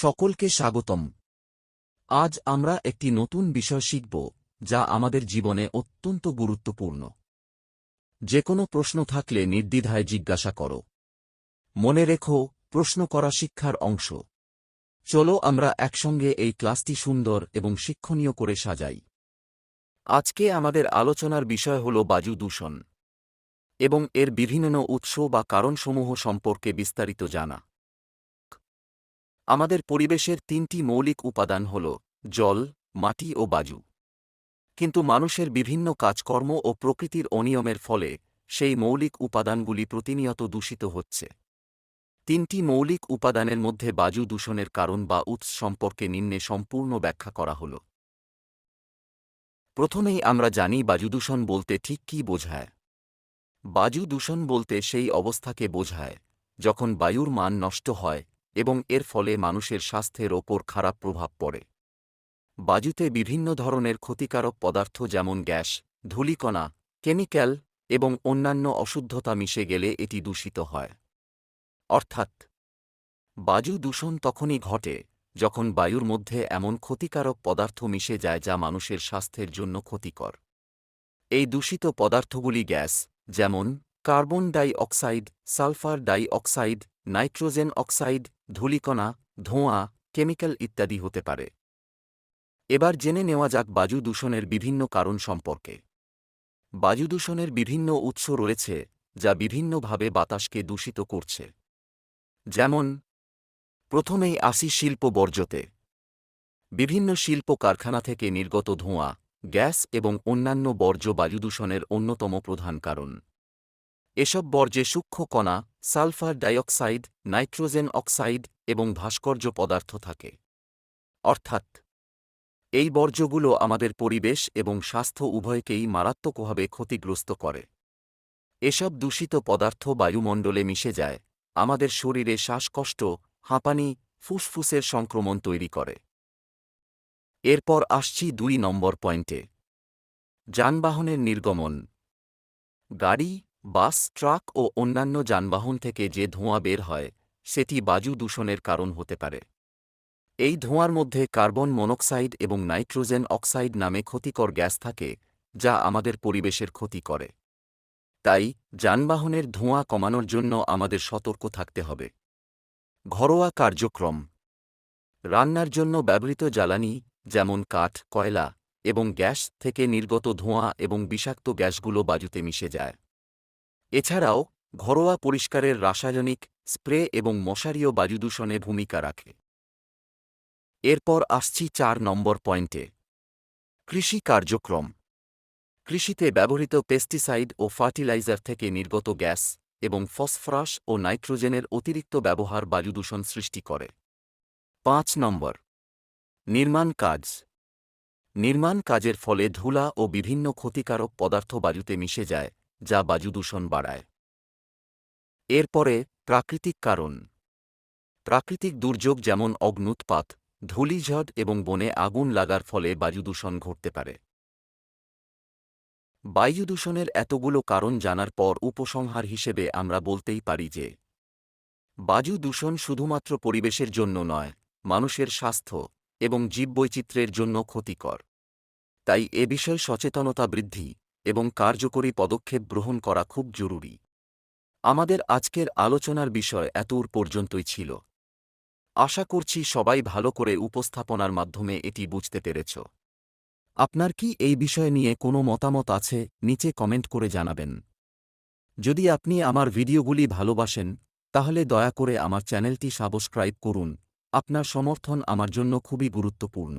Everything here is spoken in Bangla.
সকলকে স্বাগতম। আজ আমরা একটি নতুন বিষয় শিখব, যা আমাদের জীবনে অত্যন্ত গুরুত্বপূর্ণ। যে কোনো প্রশ্ন থাকলে নির্দ্বিধায় জিজ্ঞাসা করো। মনে রেখো, প্রশ্ন করা শিক্ষার অংশ। চলো আমরা একসঙ্গে এই ক্লাসটি সুন্দর এবং শিক্ষণীয় করে সাজাই। আজকে আমাদের আলোচনার বিষয় হল বাজু দূষণ। এবং এর বিভিন্ন উৎস বা কারণসমূহ সম্পর্কে বিস্তারিত জানা। আমাদের পরিবেশের তিনটি মৌলিক উপাদান হল জল, মাটি ও বাজু কিন্তু মানুষের বিভিন্ন কাজকর্ম ও প্রকৃতির অনিয়মের ফলে সেই মৌলিক উপাদানগুলি প্রতিনিয়ত দূষিত হচ্ছে। তিনটি মৌলিক উপাদানের মধ্যে বাজু দূষণের কারণ বা উৎস সম্পর্কে নিম্নে সম্পূর্ণ ব্যাখ্যা করা হল। প্রথমেই আমরা জানি বাজু দূষণ বলতে ঠিক কী বোঝায়। বায়ু দূষণ বলতে সেই অবস্থাকে বোঝায় যখন বায়ুর মান নষ্ট হয় এবং এর ফলে মানুষের স্বাস্থ্যের ওপর খারাপ প্রভাব পড়ে। বাজুতে বিভিন্ন ধরনের ক্ষতিকারক পদার্থ যেমন গ্যাস, ধূলিকণা, কেমিক্যাল এবং অন্যান্য অশুদ্ধতা মিশে গেলে এটি দূষিত হয়। অর্থাৎ বায়ু দূষণ তখনই ঘটে যখন বায়ুর মধ্যে এমন ক্ষতিকারক পদার্থ মিশে যায় যা মানুষের স্বাস্থ্যের জন্য ক্ষতিকর। এই দূষিত পদার্থগুলি গ্যাস, যেমন carbon dioxide sulphur dioxide nitrogen oxide ধূলিকণা, ধোঁয়া, কেমিক্যাল ইত্যাদি হতে পারে। এবার জেনে নেওয়া যাক বায়ু দূষণের বিভিন্ন কারণ সম্পর্কে। বায়ু দূষণের বিভিন্ন উৎস রয়েছে, যা বিভিন্নভাবে বাতাসকে দূষিত করছে। যেমন, প্রথমেই আসি শিল্প বর্জ্যতে। বিভিন্ন শিল্প কারখানা থেকে নির্গত ধোঁয়া, গ্যাস এবং অন্যান্য বর্জ্য বায়ুদূষণের অন্যতম প্রধান কারণ। এসব বর্জ্যে সূক্ষ্ম কণা, সালফার ডাইঅক্সাইড, নাইট্রোজেন অক্সাইড এবং ভাস্কর্য পদার্থ থাকে। অর্থাৎ, এই বর্জ্যগুলো আমাদের পরিবেশ এবং স্বাস্থ্য উভয়কেই মারাত্মকভাবে ক্ষতিগ্রস্ত করে। এসব দূষিত পদার্থ বায়ুমণ্ডলে মিশে যায়, আমাদের শরীরে শ্বাসকষ্ট, হাঁপানি, ফুসফুসের সংক্রমণ তৈরি করে। এরপর আসছি দুই নম্বর পয়েন্টে। যানবাহনের নির্গমন। গাড়ি বাস, ট্রাক ও অন্যান্য যানবাহন থেকে যে ধোঁয়া বের হয়, সেটি বায়ু দূষণের কারণ হতে পারে। এই ধোঁয়ার মধ্যে কার্বন মনোক্সাইড এবং নাইট্রোজেন অক্সাইড নামে ক্ষতিকর গ্যাস থাকে, যা আমাদের পরিবেশের ক্ষতি করে। তাই, যানবাহনের ধোঁয়া কমানোর জন্য আমাদের সতর্ক থাকতে হবে। ঘরোয়া কার্যক্রম। রান্নার জন্য ব্যবহৃত জ্বালানি, যেমন কাঠ, কয়লা এবং গ্যাস থেকে নির্গত ধোঁয়া এবং বিষাক্ত গ্যাসগুলো বাজুতে মিশে যায়। এছাড়াও, ঘরোয়া পরিষ্কারের রাসায়নিক, স্প্রে এবং মশারিও বায়ুদূষণে ভূমিকা রাখে। এরপর আসছি চার নম্বর পয়েন্টে। কৃষি কার্যক্রম। কৃষিতে ব্যবহৃত পেস্টিসাইড ও ফার্টিলাইজার থেকে নির্গত গ্যাস এবং ফসফরাস ও নাইট্রোজেনের অতিরিক্ত ব্যবহার বায়ুদূষণ সৃষ্টি করে। পাঁচ নম্বর। নির্মাণ কাজ। নির্মাণ কাজের ফলে ধুলা ও বিভিন্ন ক্ষতিকারক পদার্থ বায়ুতে মিশে যায়। যা বায়ুদূষণ বাড়ায়। এরপরে প্রাকৃতিক কারণ। প্রাকৃতিক দুর্যোগ যেমন অগ্নুৎপাত ধূলিঝড় এবং বনে আগুন লাগার ফলে বায়ুদূষণ ঘটতে পারে। বায়ুদূষণের এতগুলো কারণ জানার পর উপসংহার হিসেবে আমরা বলতেই পারি যে, বায়ু দূষণ শুধুমাত্র পরিবেশের জন্য নয়, মানুষের স্বাস্থ্য এবং জীববৈচিত্র্যের জন্য ক্ষতিকর। তাই এ বিষয়ে সচেতনতা বৃদ্ধি এবং কার্যকরী পদক্ষেপ গ্রহণ করা খুব জরুরি। আমাদের আজকের আলোচনার বিষয় এতর পর্যন্তই ছিল। আশা করছি সবাই ভালো করে উপস্থাপনার মাধ্যমে এটি বুঝতে পেরেছ। আপনার কি এই বিষয় নিয়ে কোনো মতামত আছে, নিচে কমেন্ট করে জানাবেন। যদি আপনি আমার ভিডিওগুলি ভালোবাসেন, তাহলে দয়া করে আমার চ্যানেলটি সাবস্ক্রাইব করুন। আপনার সমর্থন আমার জন্য খুবই গুরুত্বপূর্ণ।